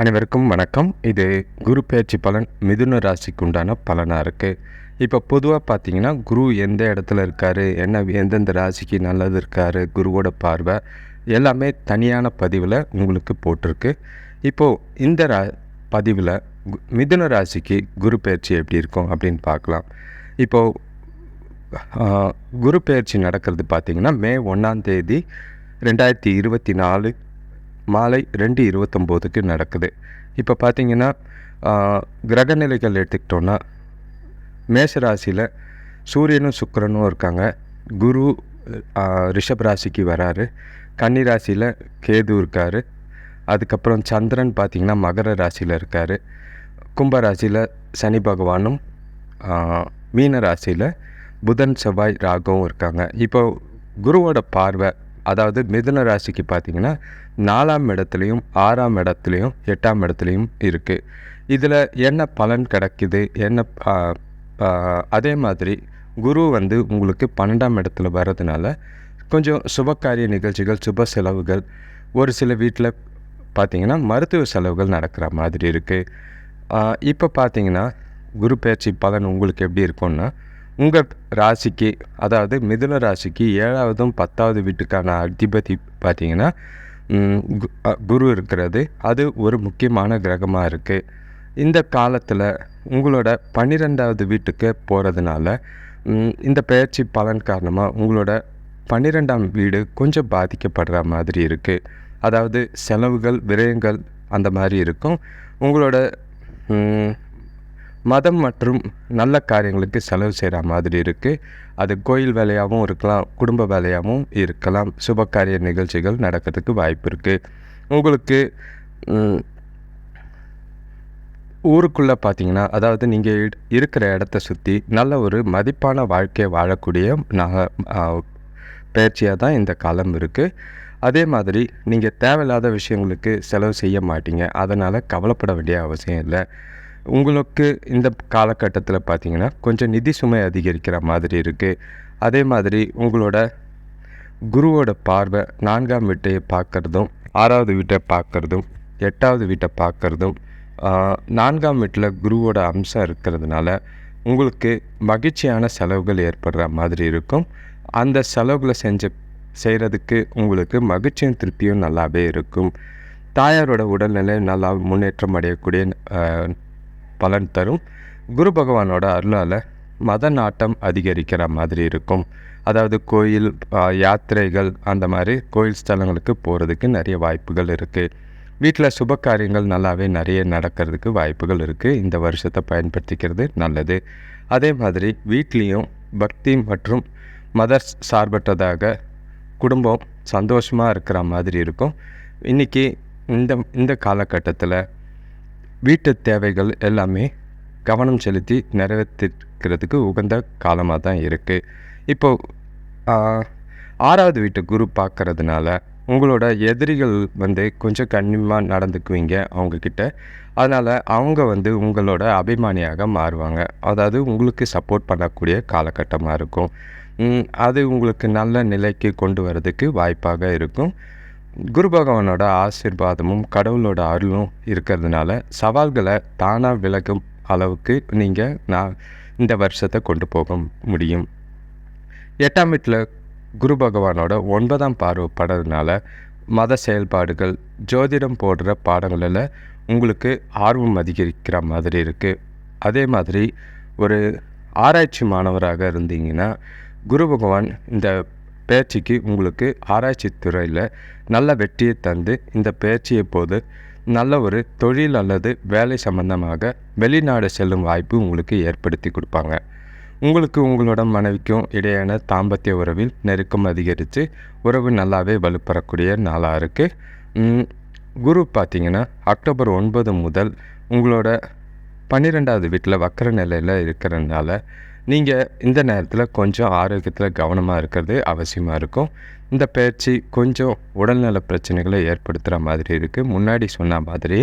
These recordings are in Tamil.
அனைவருக்கும் வணக்கம். இது குரு பயிற்சி பலன் மிதுன ராசிக்கு உண்டான பலனாக இருக்குது இப்போ பொதுவாக பார்த்தீங்கன்னா குரு எந்த இடத்துல இருக்கார்? என்ன எந்தெந்த ராசிக்கு நல்லது இருக்கார்? குருவோட பார்வை எல்லாமே தனியான பதிவில் உங்களுக்கு போட்டிருக்கு. இப்போது இந்த ரா பதிவில் கு- மிதுன ராசிக்கு குரு பயிற்சி எப்படி இருக்கும் அப்படின்னு பார்க்கலாம் இப்போது குரு பெயர்ச்சி நடக்கிறது பார்த்திங்கன்னா மே ஒன்றாம் தேதி ரெண்டாயிரத்தி இருபத்தி நாலு மாலை ரெண்டு இருபத்தொம்போதுக்கு நடக்குது. இப்போ பார்த்தீங்கன்னா கிரகநிலைகள் கிரக நிலைகள் எடுத்துக்கிட்டோன்னா மேஷராசியில் சூரியனும் சுக்கரனும் இருக்காங்க. குரு ரிஷப் ராசிக்கு வராரு. கன்னி ராசியில் கேது இருக்கார். அதுக்கப்புறம் சந்திரன் பார்த்திங்கன்னா மகர ராசியில் இருக்கார். கும்ப ராசியில் சனி பகவானும் மீன ராசியில் புதன் செவ்வாய் ராகவும் இருக்காங்க. இப்போ குருவோட பார்வை அதாவது மிதுன ராசிக்கு பார்த்தீங்கன்னா நாலாம் இடத்துலையும் ஆறாம் இடத்துலையும் எட்டாம் இடத்துலையும் இருக்குது இதில் என்ன பலன் கிடைக்குது? என்ன அதே மாதிரி குரு வந்து உங்களுக்கு பன்னெண்டாம் இடத்துல வர்றதுனால கொஞ்சம் சுபகாரிய நிகழ்ச்சிகள் சுப செலவுகள் ஒரு சில வீட்டில் பார்த்தீங்கன்னா மருத்துவ செலவுகள் நடக்கிற மாதிரி இருக்குது இப்போ பார்த்திங்கன்னா குரு பயிற்சி பலன் உங்களுக்கு எப்படி இருக்கும்னா உங்கள் ராசிக்கு அதாவது மிதுன ராசிக்கு ஏழாவதும் பத்தாவது வீட்டுக்கான அதிபதி பார்த்திங்கன்னா கு- குரு இருக்கிறது. அது ஒரு முக்கியமான கிரகமாக இருக்குது இந்த காலத்தில் உங்களோட பன்னிரெண்டாவது வீட்டுக்கு போகிறதுனால இந்த பெயர்ச்சி பலன் காரணமாக உங்களோட பன்னிரெண்டாம் வீடு கொஞ்சம் பாதிக்கப்படுற மாதிரி இருக்குது அதாவது செலவுகள் விரயங்கள் அந்த மாதிரி இருக்கும். உங்களோட மதம் மற்றும் நல்ல காரியங்களுக்கு செலவு செய்கிற மாதிரி இருக்குது அது கோயில் வேலையாகவும் இருக்கலாம் குடும்ப வேலையாகவும் இருக்கலாம். சுபகாரிய நிகழ்ச்சிகள் நடக்கிறதுக்கு வாய்ப்பு இருக்குது உங்களுக்கு ஊருக்குள்ளே பார்த்தீங்கன்னா அதாவது நீங்கள் இருக்கிற இடத்த சுற்றி நல்ல ஒரு மதிப்பான வாழ்க்கையை வாழக்கூடிய நாங்கள் பயிற்சியாக தான் இந்த காலம் இருக்குது அதே மாதிரி நீங்கள் தேவையில்லாத விஷயங்களுக்கு செலவு செய்ய மாட்டீங்க. அதனால் கவலைப்பட வேண்டிய அவசியம் இல்லை. உங்களுக்கு இந்த காலகட்டத்தில் பார்த்திங்கன்னா கொஞ்சம் நிதி சுமை அதிகரிக்கிற மாதிரி இருக்குது அதே மாதிரி உங்களோட குருவோட பார்வை நான்காம் வீட்டை பார்க்குறதும் ஆறாவது வீட்டை பார்க்குறதும் எட்டாவது வீட்டை பார்க்குறதும் நான்காம் வீட்டில் குருவோட அம்சம் இருக்கிறதுனால உங்களுக்கு மகிழ்ச்சியான செலவுகள் ஏற்படுற மாதிரி இருக்கும். அந்த செலவுகளை செஞ்ச செய்கிறதுக்கு உங்களுக்கு மகிழ்ச்சியும் திருப்தியும் நல்லாவே இருக்கும். தாயாரோட உடல்நிலை நல்லா முன்னேற்றம் அடையக்கூடிய பலன் தரும். குரு பகவானோட அருளால் மத நாட்டம் அதிகரிக்கிற மாதிரி இருக்கும். அதாவது கோயில் யாத்திரைகள் அந்த மாதிரி கோயில் ஸ்தலங்களுக்கு போகிறதுக்கு நிறைய வாய்ப்புகள் இருக்குது வீட்டில் சுப காரியங்கள் நல்லாவே நிறைய நடக்கிறதுக்கு வாய்ப்புகள் இருக்குது இந்த வருஷத்தை பயன்படுத்திக்கிறது நல்லது. அதே மாதிரி வீட்லேயும் பக்தி மற்றும் மத சார்பற்றதாக குடும்பம் சந்தோஷமாக இருக்கிற மாதிரி இருக்கும். இன்றைக்கி இந்த இந்த காலகட்டத்தில் வீட்டு தேவைகள் எல்லாமே கவனம் செலுத்தி நிறைவேற்றிக்கிறதுக்கு உகந்த காலமாக தான் இருக்குது இப்போது ஆறாவது வீட்டு குரு பார்க்குறதுனால உங்களோட எதிரிகள் வந்து கொஞ்சம் கண்ணியமாக நடந்துக்குவீங்க அவங்கக்கிட்ட அதனால் அவங்க வந்து உங்களோட அபிமானியாக மாறுவாங்க. அதாவது உங்களுக்கு சப்போர்ட் பண்ணக்கூடிய காலகட்டமாக இருக்கும். அது உங்களுக்கு நல்ல நிலைக்கு கொண்டு வரதுக்கு வாய்ப்பாக இருக்கும். குரு பகவானோட ஆசிர்வாதமும் கடவுளோட அருளும் இருக்கிறதுனால சவால்களை தானாக விலகும் அளவுக்கு நீங்கள் நான் இந்த வருஷத்தை கொண்டு போக முடியும். எட்டாம் வீட்டில் குரு பகவானோட ஒன்பதாம் பார்வை படுறதுனால மத செயல்பாடுகள் ஜோதிடம் போடுற பாடங்களில் உங்களுக்கு ஆர்வம் அதிகரிக்கிற மாதிரி இருக்குது அதே மாதிரி ஒரு ஆராய்ச்சி மாணவராக இருந்தீங்கன்னா குரு பகவான் இந்த பேச்சுக்கு உங்களுக்கு ஆராய்ச்சி துறையில் நல்ல வெற்றியை தந்து இந்த பேச்சியை போது நல்ல ஒரு தொழில் அல்லது வேலை சம்பந்தமாக வெளிநாடு செல்லும் வாய்ப்பு உங்களுக்கு ஏற்படுத்தி கொடுப்பாங்க. உங்களுக்கு உங்களோட மனைவிக்கும் இடையான தாம்பத்திய உறவில் நெருக்கம் அதிகரித்து உறவு நல்லாவே வலுப்பெறக்கூடிய நாளாக இருக்குது குரு பார்த்திங்கன்னா அக்டோபர் ஒன்பது முதல் உங்களோட பன்னிரெண்டாவது வீட்டில் வக்கர நிலையில் இருக்கிறதுனால நீங்கள் இந்த நேரத்தில் கொஞ்சம் ஆரோக்கியத்தில் கவனமாக இருக்கிறது அவசியமாக இருக்கும். இந்த பயிற்சி கொஞ்சம் உடல்நல பிரச்சனைகளை ஏற்படுத்துகிற மாதிரி இருக்குது முன்னாடி சொன்ன மாதிரி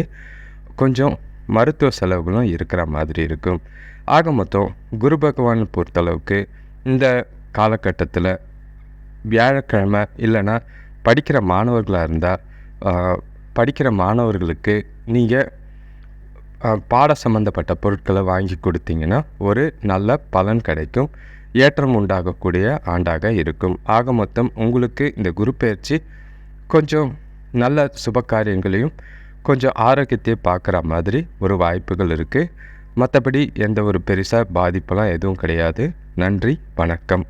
கொஞ்சம் மருத்துவ செலவுகளும் இருக்கிற மாதிரி இருக்கும். ஆக மொத்தம் குரு பகவானை பொறுத்தளவுக்கு இந்த காலகட்டத்தில் வியாழக்கிழமை இல்லைன்னா படிக்கிற மாணவர்களாக இருந்தால் படிக்கிற மாணவர்களுக்கு நீங்கள் பாட சம்மந்தப்பட்ட பொருட்களை வாங்கி கொடுத்தீங்கன்னா ஒரு நல்ல பலன் கிடைக்கும். ஏற்றம் உண்டாகக்கூடிய ஆண்டாக இருக்கும். ஆக மொத்தம் உங்களுக்கு இந்த குரு பயிற்சி கொஞ்சம் நல்ல சுப காரியங்களையும் கொஞ்சம் ஆரோக்கியத்தையும் பார்க்குற மாதிரி ஒரு வாய்ப்புகள் இருக்குது மற்றபடி எந்த ஒரு பெருசாக பாதிப்பெல்லாம் எதுவும் கிடையாது. நன்றி வணக்கம்.